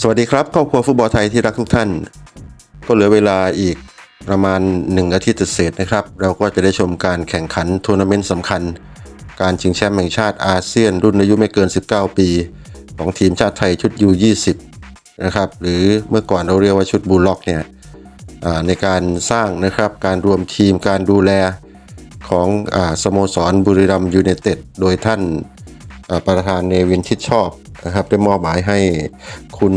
สวัสดีครับครอบครัวฟุตบอลไทยที่รักทุกท่าน ก็เหลือเวลาอีกประมาณ 1 อาทิตย์เศษนะครับ เราก็จะได้ชมการแข่งขันทัวร์นาเมนต์สำคัญ การชิงแชมป์แห่งชาติอาเซียน รุ่นอายุไม่เกิน 19 ปี ของทีมชาติไทยชุด U20 นะครับหรือเมื่อก่อนเราเรียกว่าชุดบูลล็อกเนี่ยในการสร้างนะครับการรวมทีมการดูแลของอสโมสรบุรีรัมย์ยูไนเต็ดโดยท่าน ประธานเนวินชิดชอบนะครับได้มอบหมายให้คุณ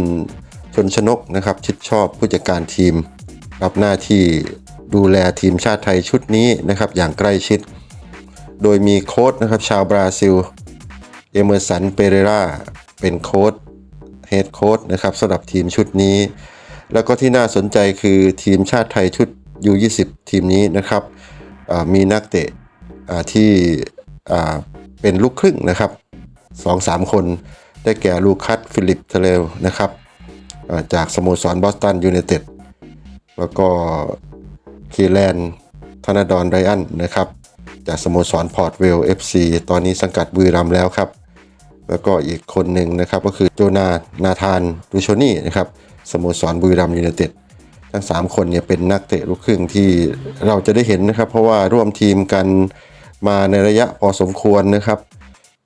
ชนชนกนะครับชิดชอบผู้จัดการทีม รับหน้าที่ดูแลทีมชาติไทยชุดนี้นะครับอย่างใกล้ชิด โดยมีโค้ชนะครับชาวบราซิล เอเมอร์สัน เปเรราเป็นโค้ชเฮดโค้ชนะครับสำหรับทีมชุดนี้ แล้วก็ที่น่าสนใจคือทีมชาติไทยชุด U20 ทีมนี้นะครับมีนักเตะที่เป็นลูกครึ่งนะครับ สองสามคน ได้แก่ลูคัสฟิลิปเทเลนะครับจากสโมสรบอสตันยูไนเต็ดแล้วก็คีแลนธนาดอนไรอันนะครับ จากสโมสรพอร์ตเวล FC ตอนนี้สังกัดบุรีรัมแล้วครับ แล้วก็อีกคนหนึ่งนะครับก็คือโจนานาธานดูโชนี่นะครับสโมสรบุรีรัมย์ยูไนเต็ดทั้ง 3 คนเนี่ยเป็นนักเตะลูกครึ่งที่เราจะได้เห็นนะครับ เพราะว่าร่วมทีมกันมาในระยะพอสมควรนะครับ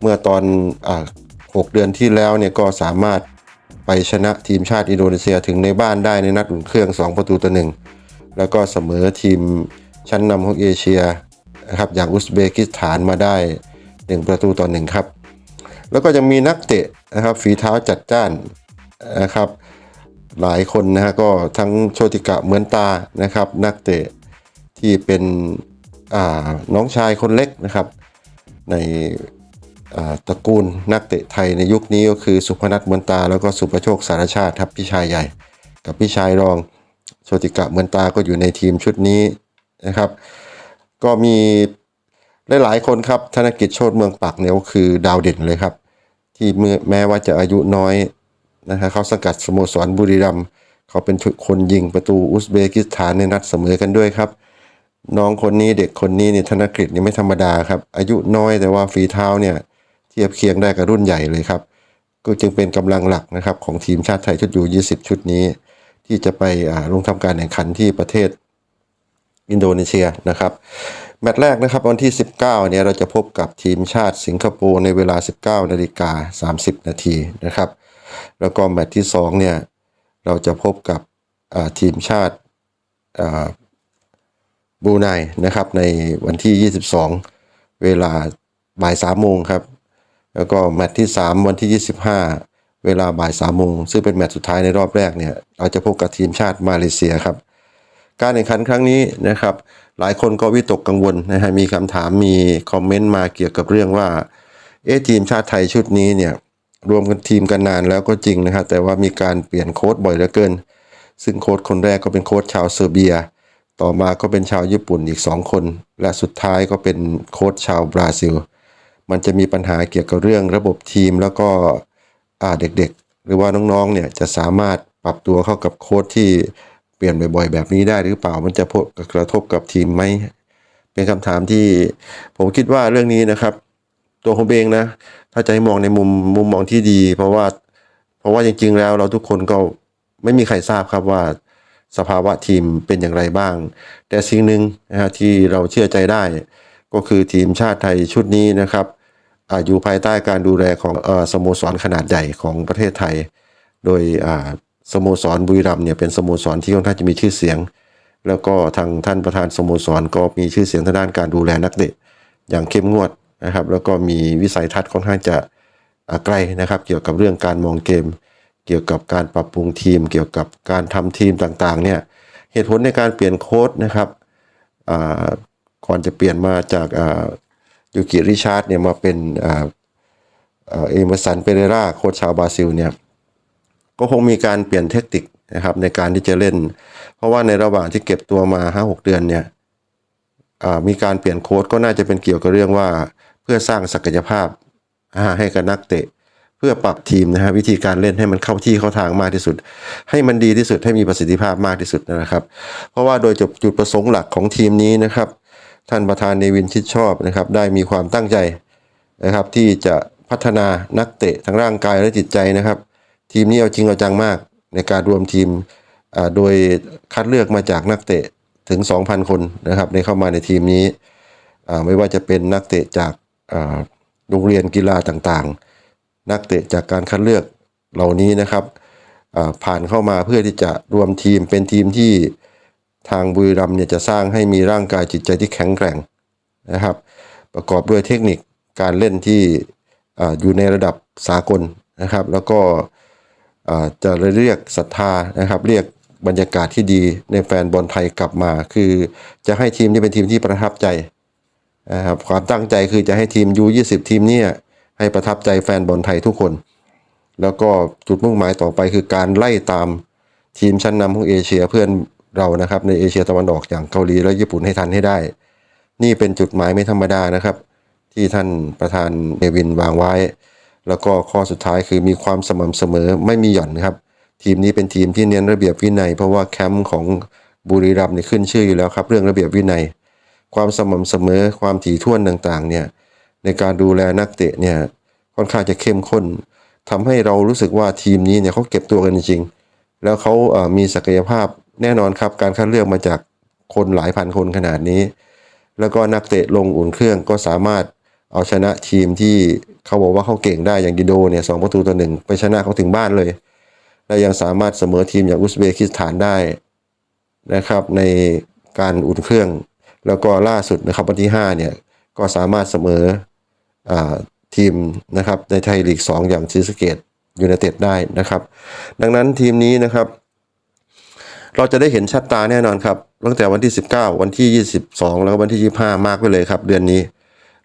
เมื่อตอนอ6เดือนที่แล้วเนี่ยก็สามารถไปชนะทีมชาติอินโดนีเซียถึงในบ้านได้ในนัดอุ่นเครื่อง 2 ประตูต่อหนึ่งแล้วก็เสมอทีมชั้นนำของเอเชียนะครับอย่างอุซเบกิสถานมาได้ 1 ประตูต่อหนึ่งครับ แล้วก็ยังมีนักเตะนะครับฝีเท้าจัดจ้านนะครับหลายคนนะฮะก็ทั้งโชติกะเหมือนตานะครับ นักเตะที่เป็นน้องชายคนเล็กนะครับ ใน ตระกูลนักเตะไทยในยุคนี้ก็คือสุพนัทเมือนตาแล้วก็สุประโชคสารชาติครับพี่ชายใหญ่ กับพี่ชายรองโชติกะเมือนตาก็อยู่ในทีมชุดนี้นะครับ ก็มีหลายๆคนครับธนกิจโชติเมืองปักเนี่ยก็คือดาวเด่นเลยครับ ที่เมื่อแม้ว่าจะอายุน้อยนะครับเขาสกัดสโมสรบุรีรัมย์เขาเป็นคนยิงประตูอุซเบกิสถานในนัดเสมอกันด้วยครับน้องคนนี้เด็กคนนี้เนี่ยธนกฤษนี่ไม่ธรรมดาครับ อายุน้อยแต่ว่าฝีเท้าเนี่ย เทียบเคียงได้กับรุ่นใหญ่เลยครับ ก็จึงเป็นกำลังหลักนะครับของทีมชาติไทยชุดยู20 ชุดนี้ ที่จะไปอ่าลงทำการแข่งขันที่ประเทศอินโดนีเซียนะครับ แมตช์แรกนะครับวันที่ 19เนี่ยเราจะพบกับทีมชาติสิงคโปร์ในเวลา 19นาฬิกา30 นาทีนะครับ แล้วก็แมตช์ที่2เนี่ยเราจะพบกับทีมชาติบูไนนะครับในวันที่ 22 เวลาบ่าย3โมงครับ แล้วก็แมตช์ที่ 3 วันที่ 25 เวลาบ่าย3โมงซึ่งเป็นแมตช์สุดท้ายในรอบแรกเนี่ยเราจะพบกับทีมชาติมาเลเซียครับ การแข่งขันครั้งนี้นะครับ หลายคนก็วิตกกังวลนะฮะมีคำถามมีคอมเมนต์มาเกี่ยวกับเรื่องว่าเอะทีมชาติไทยชุดนี้เนี่ยรวมกันทีมกันนานแล้วก็จริงนะครับแต่ว่ามีการเปลี่ยนโค้ชบ่อยเหลือเกิน ซึ่งโค้ชคนแรกก็เป็นโค้ชชาวเซอร์เบีย ต่อมาก็เป็นชาวญี่ปุ่นอีก 2 คน และสุดท้ายก็เป็นโค้ชชาวบราซิล มันจะมีปัญหาเกี่ยวกับเรื่องระบบทีม แล้วก็เด็กๆ หรือว่าน้องๆเนี่ยจะสามารถปรับตัวเข้ากับโค้ชที่เปลี่ยนบ่อยๆ แบบนี้ได้หรือเปล่ามันจะพกระทบกับทีมไหมเป็นคำถามที่ผมคิดว่าเรื่องนี้นะครับ ตัวผมเองนะ ถ้าจะให้มองในมุมมุมมองที่ดี เพราะว่าเพราะว่าจริงๆแล้วเราทุกคนก็ไม่มีใครทราบครับว่าสภาวะทีมเป็นอย่างไรบ้าง แต่สิ่งหนึ่งนะฮะที่เราเชื่อใจได้ ก็คือทีมชาติไทยชุดนี้นะครับ อยู่ภายใต้การดูแลของอสโมสรขนาดใหญ่ของประเทศไทย โดยสโมสรบุรีรัมย์เนี่ยเป็นสโมสรที่ค่อนข้างจะมีชื่อเสียง แล้วก็ทางท่านประธานสโมสรก็มีชื่อเสียงทางด้านการดูแลนักเตะอย่างเข้มงวดนะครับ แล้วก็มีวิสัยทัศน์ค่อนข้างจะไกลนะครับ เกี่ยวกับเรื่องการมองเกม เกี่ยวกับการปรับปรุงทีม เกี่ยวกับการทำทีมต่างๆเนี่ยเหตุผลในการเปลี่ยนโค้ดนะครับก่อนจะเปลี่ยนมาจาก ยูกิริชาร์ดเนี่ยมาเป็นเอเมอร์สันเปเรราโค้ชชาวบราซิลเนี่ยก็คงมีการเปลี่ยนเทคนิคนะครับในการที่จะเล่น เพราะว่าในระหว่างที่เก็บตัวมา 5-6 เดือนเนี่ยมีการเปลี่ยนโค้ดก็น่าจะเป็นเกี่ยวกับเรื่องว่า เพื่อสร้างศักยภาพาให้กับนักเตะ เพื่อปรับทีมนะฮะวิธีการเล่นให้มันเข้าที่เข้าทางมากที่สุด ให้มันดีที่สุดให้มีประสิทธิภาพมากที่สุดนะครับ เพราะว่าโดยจุดประสงค์หลักของทีมนี้นะครับ ท่านประธานเนวินชิดชอบนะครับ ได้มีความตั้งใจนะครับ ที่จะพัฒนานักเตะทั้งร่างกายและจิตใจนะครับ ทีมนี้เอาจริงเอาจังมากในการรวมทีมอ่าโดยคัดเลือกมาจากนักเตะถึง 2,000 คนนะครับในเข้ามาในทีมนี้อ่าไม่ว่าจะเป็นนักเตะจากอ่าโรงเรียนกีฬาต่างๆ นักเตะจากการคัดเลือกเหล่านี้นะครับอ่าผ่านเข้ามาเพื่อที่จะรวมทีมเป็นทีมที่ ทางบุรีรัมเนี่ยจะสร้างให้มีร่างกายจิตใจที่แข็งแกร่งนะครับ ประกอบด้วยเทคนิคการเล่นที่ออยู่ในระดับสากลนะครับ แล้วก็จะเรียกศรัทธานะครับ เรียกบรรยากาศที่ดีในแฟนบอลไทยกลับมา คือจะให้ทีมนี้เป็นทีมที่ประทับใจนะครับความตั้งใจคือจะให้ทีม U20 ทีมเนี้ให้ประทับใจแฟนบอลไทยทุกคน แล้วก็จุดมุ่งหมายต่อไปคือการไล่ตามทีมชั้นนำของเอเชียเพื่อน เรานะครับในเอเชียตะวันออกอย่างเกาหลีและญี่ปุ่นให้ทันให้ได้ นี่เป็นจุดหมายไม่ธรรมดานะครับ ที่ท่านประธานเนวินวางไว้ แล้วก็ข้อสุดท้ายคือมีความสม่ำเสมอไม่มีหย่อนนครับ ทีมนี้เป็นทีมที่เน้นระเบียบวินัย เพราะว่าแคมป์ของบุรีรัมย์เนี่ยขึ้นชื่ออยู่แล้วครับ เรื่องระเบียบวินัย ความสม่ำเสมอความถี่ถ้วนต่างๆเนี่ยในการดูแลนักเตะเนี่ยค่อนข้างจะเข้มข้นทำให้เรารู้สึกว่าทีมนี้เนี่ยเขาเก็บตัวกันจริง แล้วเขามีศักยภาพ แน่นอนครับการคัดเลือกมาจากคนหลายพันคนขนาดนี้ แล้วก็นักเตะลงอุ่นเครื่องก็สามารถเอาชนะทีมที่เขาบอกว่าเขาเก่งได้อย่างกิโดเนี่ยสองประตูต่อหนึ่งไปชนะเขาถึงบ้านเลย และยังสามารถเสมอทีมอย่างอุซเบกิสถานได้นะครับ ในการอุ่นเครื่อง แล้วก็ล่าสุดนะครับวันที่ 5 เนี่ยก็สามารถเสมออาทีมนะครับในไทยลีก 2 อย่างซีสเกตยูไนเต็ดได้นะครับ ดังนั้นทีมนี้นะครับ เราจะได้เห็นชัดตาแน่นอนครับ ตั้งแต่วันที่ 19 วันที่ 22 แล้วก็วันที่ 25 มากไปเลยครับ เดือนนี้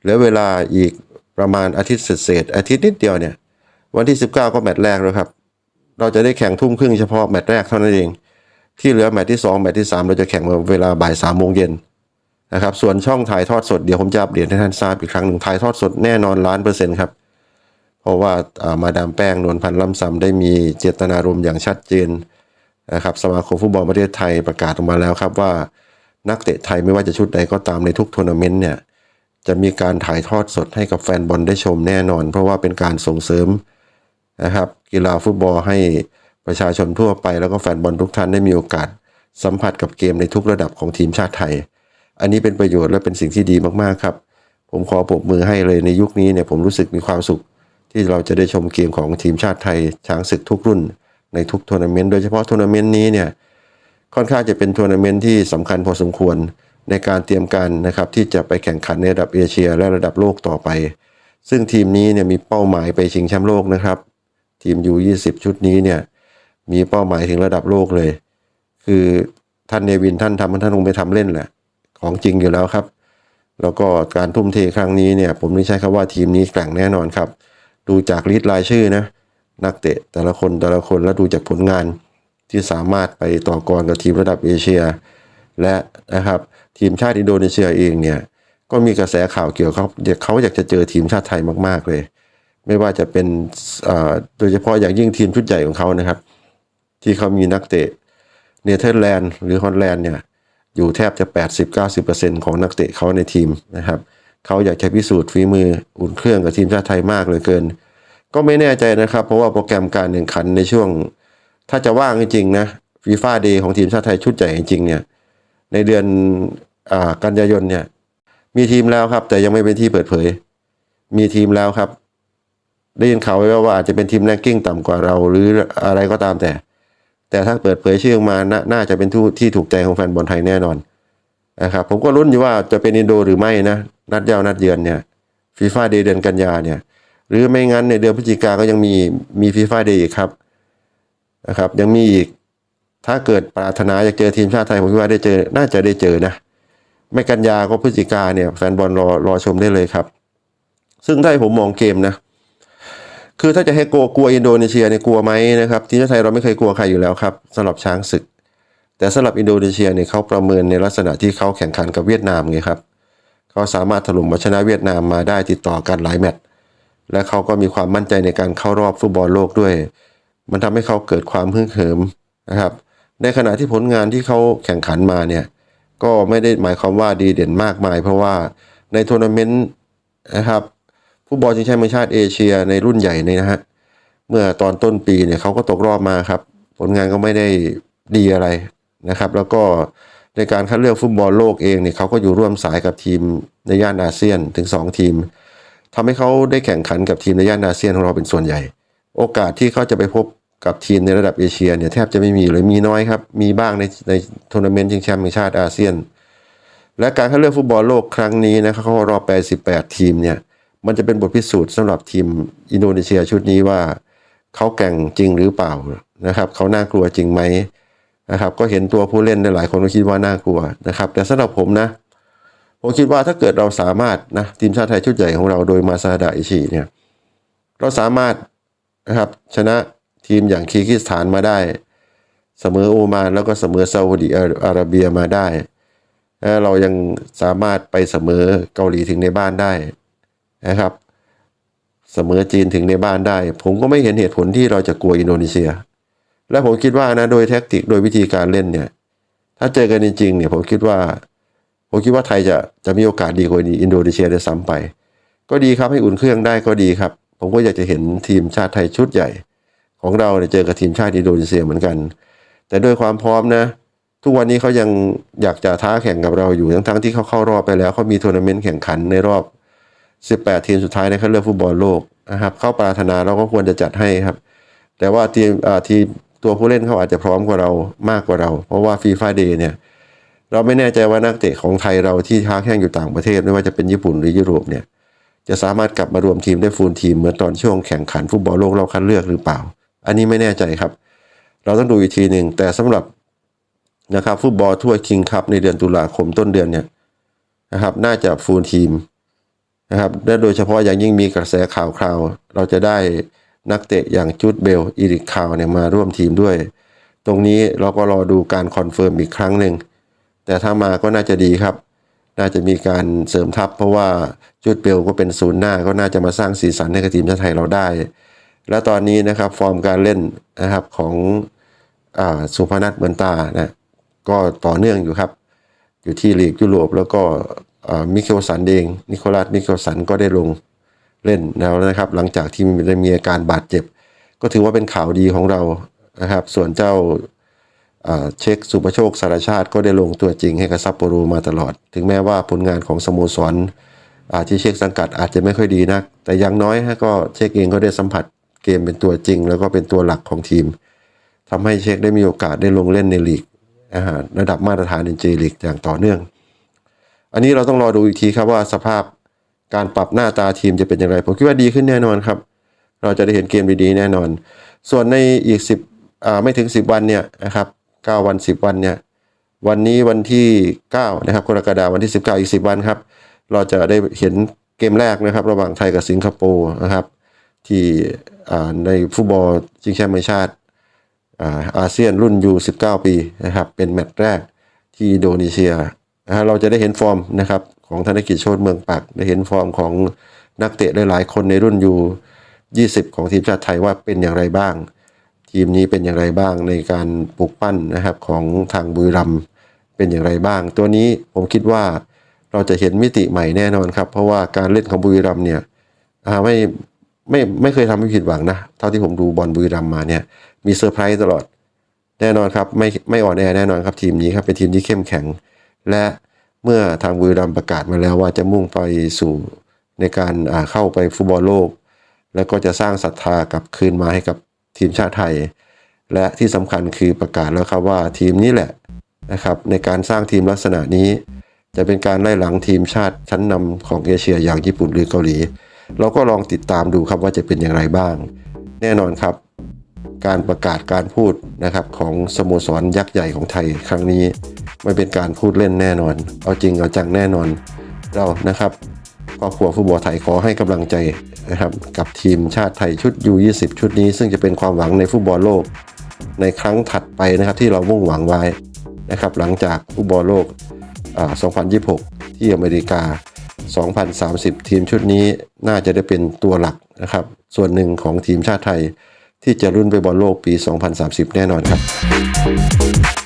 เหลือเวลาอีกประมาณอาทิตย์เศษอาทิตย์นิดเดียวเนี่ย วันที่ 19 ก็แมตช์แรกแล้วครับ เราจะได้แข่งทุ่มครึ่งเฉพาะแมตช์แรกเท่านั้นเอง ที่เหลือแมตช์ที่ 2 แมตช์ที่ 3 เราจะแข่งเวลาบ่าย3โมงเย็นนะครับ ส่วนช่องถ่ายทอดสดเดี๋ยวผมจะอัปเดตให้ท่านทราบอีกครั้งหนึ่งถ่ายทอดสดแน่นอนล้านเปอร์เซ็นต์ครับเพราะว่าอ่ามาดามแป้งนวลพันธ์ล่ำซำได้มีเจตนารมณ์อย่างชัดเจน นะครับสมาคมฟุตบอลประเทศไทยประกาศออกมาแล้วครับว่า นักเตะไทยไม่ว่าจะชุดใดก็ตามในทุกทัวร์นาเมนต์เนี่ยจะมีการถ่ายทอดสดให้กับแฟนบอลได้ชมแน่นอน เพราะว่าเป็นการส่งเสริมนะครับ กีฬาฟุตบอลให้ประชาชนทั่วไปแล้วก็แฟนบอลทุกท่านได้มีโอกาส สัมผัสกับเกมในทุกระดับของทีมชาติไทย อันนี้เป็นประโยชน์และเป็นสิ่งที่ดีมากๆครับ ผมขอปรบมือให้เลยในยุคนี้เนี่ยผมรู้สึกมีความสุข ที่เราจะได้ชมเกมของทีมชาติไทยช้างศึกทุกรุ่น ในทุกทัวร์นาเมนต์โดยเฉพาะทัวร์นาเมนต์นี้เนี่ยค่อนข้างจะเป็นทัวร์นาเมนต์ที่สำคัญพอสมควรในการเตรียมการนะครับที่จะไปแข่งขันในระดับเอเชีย และระดับโลกต่อไป ซึ่งทีมนี้เนี่ยมีเป้าหมายไปชิงแชมป์โลกนะครับ ทีม U20 ชุดนี้เนี่ยมีเป้าหมายถึงระดับโลกเลย คือท่านเนวินท่านทำท่านคงไปทำเล่นแหละ ของจริงอยู่แล้วครับ แล้วก็การทุ่มเทครั้งนี้เนี่ยผมไม่ใช้คำว่าทีมนี้แกร่งแน่นอนครับ ดูจากลิสต์รายชื่อนะ นักเตะแต่ละคนแต่ละคนแล้วดูจากผลงานที่สามารถไปต่อกรกับทีมระดับเอเชีย และนะครับทีมชาติอินโดนีเซียเองเนี่ยก็มีกระแสข่าวเกี่ยวกับเขาอยากจะเจอทีมชาติไทยมาก ๆเลย ไม่ว่าจะเป็นอ่าโดยเฉพาะอย่างยิ่งทีมชุดใหญ่ของเขานะครับ ที่เขามีนักเตะเนเธอร์แลนด์หรือฮอลแลนด์เนี่ยอยู่แทบจะ 80-90%ของนักเตะเขาในทีมนะครับเขาอยากจะพิสูจน์ฝีมืออุ่นเครื่องกับทีมชาติไทยมากเลือเกิน ก็ไม่แน่ใจนะครับ เพราะว่าโปรแกรมการแข่งขันในช่วง ถ้าจะว่างจริงๆนะฟีฟ่าเดย์ของทีมชาติไทยชุดใหญ่จริงๆเนี่ยในเดือนอกันยายนเนี่ยมีทีมแล้วครับ แต่ยังไม่เป็นที่เปิดเผย มีทีมแล้วครับ ได้ยินข่าวไว้ว่าอาจจะเป็นทีมแรงกิ้งต่ำกว่าเรา หรืออะไรก็ตามแต่ แต่ถ้าเปิดเผยชื่อออกมานาน่าจะเป็นที่ที่ถูกใจของแฟนบอลไทยแน่นอนนะครับผมก็ลุ้นอยู่ว่าจะเป็นอินโดหรือไม่นะนัดเย้านัดเยือนเนี่ยฟีฟ่าเดย์เดือนกันยาเนี่ย หรือไม่งั้นในเดือนพฤศจิกาก็ยังมีมีฟีฟ่าเดย์อีกครับนะครับ ยังมีอีกถ้าเกิดปรารถนาอยากเจอทีมชาติไทยผมคิดว่าได้เจอน่าจะได้เจอนะ ไม่กันยาก็พฤศจิกาเนี่ยแฟนบอลรอรอชมได้เลยครับ ซึ่งถ้าผมมองเกมนะ คือถ้าจะให้กลัวกลัวอินโดนีเซียเนี่ยกลัวไหมนะครับทีมชาติไทยเราไม่เคยกลัวใครอยู่แล้วครับสำหรับช้างศึก แต่สำหรับอินโดนีเซียเนี่ยเขาประเมินในลักษณะที่เขาแข่งขันกับเวียดนามไงครับเขาสามารถถล่มชนะเวียดนามมาได้ติดต่อกันหลายแมตช์ และเขาก็มีความมั่นใจในการเข้ารอบฟุตบอลโลกด้วย มันทำให้เขาเกิดความฮึ่งเหิมนะครับ ในขณะที่ผลงานที่เขาแข่งขันมาเนี่ยก็ไม่ได้หมายความว่าดีเด่นมากมาย เพราะว่าในทัวร์นาเมนต์นะครับฟุตบอลชิงแชมป์ชาติเอเชียในรุ่นใหญ่เนี่ยนะฮะเมื่อตอนต้นปีเนี่ยเขาก็ตกรอบมาครับ ผลงานก็ไม่ได้ดีอะไรนะครับ แล้วก็ในการคัดเลือกฟุตบอลโลกเองเนี่ยเขาก็อยู่ร่วมสายกับทีมในย่านอาเซียนถึง 2 ทีม ทำให้เขาได้แข่งขันกับทีมในย่านอาเซียนของเราเป็นส่วนใหญ่ โอกาสที่เขาจะไปพบกับทีมในระดับเอเชียเนี่ยแทบจะไม่มีเลยมีน้อยครับ มีบ้างในในทัวร์นาเมนต์ชิงแชมป์แห่งชาติอาเซียน และการคัดเลือกฟุตบอลโลกครั้งนี้นะครับเขารอบ88 ทีมเนี่ยมันจะเป็นบทพิสูจน์สำหรับทีมอินโดนีเซียชุดนี้ว่าเขาแก่งจริงหรือเปล่านะครับเขาน่ากลัวจริงไหมนะครับก็เห็นตัวผู้เล่นในหลายคนก็คิดว่าน่ากลัวนะครับแต่สำหรับผมนะ ผมคิดว่าถ้าเกิดเราสามารถนะทีมชาติไทยชุดใหญ่ของเราโดยมาซาดะอิชิเนี่ยเราสามารถนะครับชนะทีมอย่างคีร์กิสถานมาได้ เสมอโอมานแล้วก็เสมอซาอุดิอาระเบียมาได้และเรายังสามารถไปเสมอเกาหลีถึงในบ้านได้นะครับ เสมอจีนถึงในบ้านได้ ผมก็ไม่เห็นเหตุผลที่เราจะกลัวอินโดนีเซีย และผมคิดว่านะโดยแท็กติกโดยวิธีการเล่นเนี่ย ถ้าเจอกันจริงๆเนี่ยผมคิดว่า ผมคิดว่าไทยจะจะมีโอกาสดีกว่าอินโดนีเซียได้ซ้ำไป ก็ดีครับให้อุ่นเครื่องได้ก็ดีครับ ผมก็อยากจะเห็นทีมชาติไทยชุดใหญ่ ของเราเนี่ยเจอกับทีมชาติอินโดนีเซียเหมือนกัน แต่ด้วยความพร้อมนะ ทุกวันนี้เขายังอยากจะท้าแข่งกับเราอยู่ทั้งทั้งๆที่เขาเข้ารอบไปแล้วเขามีทัวร์นาเมนต์แข่งขันในรอบ 18 ทีมสุดท้ายในคัดเลือกฟุตบอลโลกนะครับเข้าปรารถนาเราก็ควรจะจัดให้ครับ แต่ว่าทีมทีมตัวผู้เล่นเขาอาจจะพร้อมกว่าเรามากกว่าเรา เพราะว่าฟีฟ่าเดย์เนี่ย เราไม่แน่ใจว่านักเตะของไทยเราที่ค้าแข่งอยู่ต่างประเทศไม่ว่าจะเป็นญี่ปุ่นหรือยุโรปเนี่ยจะสามารถกลับมารวมทีมได้ฟูลทีมเหมือนตอนช่วงแข่งขันฟุตบอลโลกรอบคัดเลือกหรือเปล่า อันนี้ไม่แน่ใจครับ เราต้องดูอีกทีหนึ่งแต่สำหรับนะครับฟุตบอลถ้วคิงคัพในเดือนตุลาคมต้นเดือนเนี่ยนะครับน่าจะฟูลทีมนะครับและโดยเฉพาะอย่างยิ่งมีกระแสข่าวคราว เราจะได้นักเตะอย่างจูดเบลอีริกคาวเนี่ยมาร่วมทีมด้วย ตรงนี้เราก็รอดูการคอนเฟิร์มอีกครั้งหนึ่ง แต่ถ้ามาก็น่าจะดีครับ น่าจะมีการเสริมทัพ เพราะว่าจุดเบลก็เป็นศูนย์หน้าก็น่าจะมาสร้างสีสันให้กับทีมชาติไทยเราได้ และตอนนี้นะครับฟอร์มการเล่นนะครับของอสุพนัทเหมือนตานะก็ต่อเนื่องอยู่ครับ อยู่ที่ลีกยุโรปแล้วก็มิเคลสันเองนิโคลัสมิเคลสันก็ได้ลงเล่นแล้วนะครับ หลังจากที่ได้มีอาการบาดเจ็บ ก็ถือว่าเป็นข่าวดีของเรานะครับ ส่วนเจ้า เช็คสุประโชคสารชาติก็ได้ลงตัวจริงให้กับซัปโปโรมาตลอด ถึงแม้ว่าผลงานของสโมสรอาที่เช็คสังกัดอาจจะไม่ค่อยดีนัก แต่อยังน้อยฮะก็เช็คเองก็ได้สัมผัสเกมเป็นตัวจริง แล้วก็เป็นตัวหลักของทีมทำให้เช็คได้มีโอกาสได้ลงเล่นในลีกระดับมาตรฐานในเจลีกอย่างต่อเนื่อง อันนี้เราต้องรอดูอีกทีครับว่าสภาพการปรับหน้าตาทีมจะเป็นอย่างไร ผมคิดว่าดีขึ้นแน่นอนครับ เราจะได้เห็นเกมดีๆแน่นอน ส่วนในอีกสิบไม่ถึงสิบวันเนี่ยนะครับ เก้าวันสิบวันเนี่ยวันนี้วันที่เก้านะครับกรกฎาคมวันที่สิบเก้าอีกสิบวันครับ เราจะได้เห็นเกมแรกนะครับ ระหว่างไทยกับสิงคโปร์นะครับ ที่ในฟุตบอลชิงแชมป์ชาติอาอาเซียนรุ่นยู19 ปีนะครับ เป็นแมตช์แรกที่อินโดนีเซียนะฮะเราจะได้เห็นฟอร์มนะครับของธนกิจโชติเมืองปักได้เห็นฟอร์มของนักเตะหลายๆ คนในรุ่นยู20 ของทีมชาติไทยว่าเป็นอย่างไรบ้าง ทีมนี้เป็นอย่างไรบ้างในการปลูกปั้นนะครับของทางบุรีรัมเป็นอย่างไรบ้าง ตัวนี้ผมคิดว่าเราจะเห็นมิติใหม่แน่นอนครับ เพราะว่าการเล่นของบุรีรัมเนี่ยไม่ไม่ไม่เคยทำให้ผิดหวังนะเท่าที่ผมดูบอลบุรีรัมมาเนี่ยมีเซอร์ไพรส์ตลอดแน่นอนครับไม่ไม่อ่อนแอแน่นอนครับทีมนี้ครับเป็นทีมที่เข้มแข็ง และเมื่อทางบุรีรัมประกาศมาแล้วว่าจะมุ่งไปสู่ในการเข้าไปฟุตบอลโลก แล้วก็จะสร้างศรัทธากลับคืนมาให้กับ ทีมชาติไทย และที่สำคัญคือประกาศแล้วครับว่าทีมนี้แหละนะครับในการสร้างทีมลักษณะนี้ จะเป็นการไล่หลังทีมชาติชั้นนำของเอเชียอย่างญี่ปุ่นหรือเกาหลี เราก็ลองติดตามดูครับว่าจะเป็นอย่างไรบ้าง แน่นอนครับ การประกาศการพูดนะครับของสโมสรยักษ์ใหญ่ของไทยครั้งนี้ ไม่เป็นการพูดเล่นแน่นอน เอาจริงเอาจังแน่นอนเรานะครับ ครอบครัวฟุตบอลไทยขอให้กำลังใจนะครับกับทีมชาติไทยชุด U20 ชุดนี้ ซึ่งจะเป็นความหวังในฟุตบอลโลก ในครั้งถัดไปนะครับที่เรามุ่งหวังไว้นะครับหลังจากฟุตบอลโลก 2026 ที่อเมริกา 2030 ทีมชุดนี้น่าจะได้เป็นตัวหลักนะครับส่วนหนึ่งของทีมชาติไทยที่จะรุ่นไปบอลโลกปี 2030 แน่นอนครับ